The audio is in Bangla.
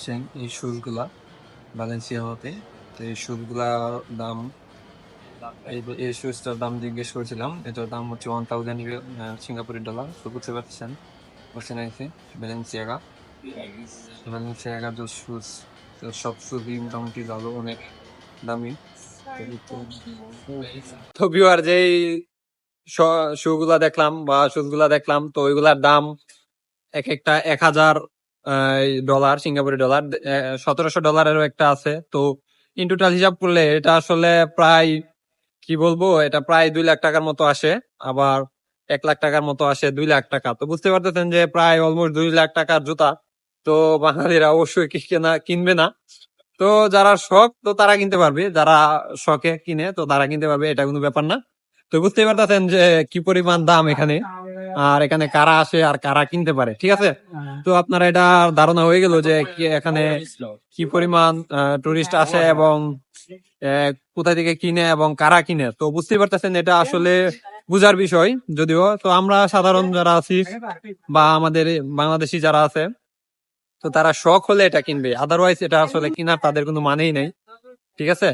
পাচ্ছেন এই শুজগুলা ব্যালেন্সিয়া হতে। তো এই শুজগুলা দাম, এই শুজটার দাম জিজ্ঞেস করেছিলাম। এটার দাম হচ্ছে ওয়ান থাউজেন্ড সিঙ্গাপুরের ডলার তো বুঝতে পারছেন বসে নাইছে ব্যালেন্সিয়াগা ব্যালেন্সিয়াগা যে শুজ সব শুজই মোটামুটি ভালো, অনেক দামি। তো ভিউয়ার যেই শুগুলা দেখলাম বা শুজগুলা দেখলাম, তো ওইগুলার দাম এক একটা এক হাজার ডলার সিঙ্গাপুরি ডলার সতেরোশো ডলারেরও একটা আছে। তো ইন টোটাল হিসাব করলে এটা আসলে প্রায়, কি বলব, এটা প্রায় দুই লাখ টাকার মতো আসে। আবার এক লাখ টাকার মতো আসে দুই লাখ টাকা। তো বুঝতে পারতেছেন যে প্রায় অলমোস্ট দুই লাখ টাকার জুতা। তো বাঙালিরা অবশ্যই কেনা, কিনবে না। তো যারা শখ, তো তারা কিনতে পারবে। যারা শখে কিনে, তো তারা কিনতে পারবে, এটা কোনো ব্যাপার না। তো বুঝতেই পারতেছেন যে কি পরিমাণ দাম এখানে। আর এখানে কারা আসে আর কারা কিনতে পারে ঠিক আছে? তো আপনারা এটা ধারণা হয়ে গেল যে এখানে কি পরিমাণ টুরিস্ট আসে এবং কোথা থেকে কিনে এবং কারা কিনে? তো বুঝতেই পারতেছেন এটা আসলে বুঝার বিষয় যদিও। তো আমরা সাধারণ যারা আছি বা আমাদের বাংলাদেশি যারা আছে তো তারা শখ হলে এটা কিনবে। আদারওয়াইজ এটা আসলে কিনার তাদের কোনো মানেই নেই ঠিক আছে?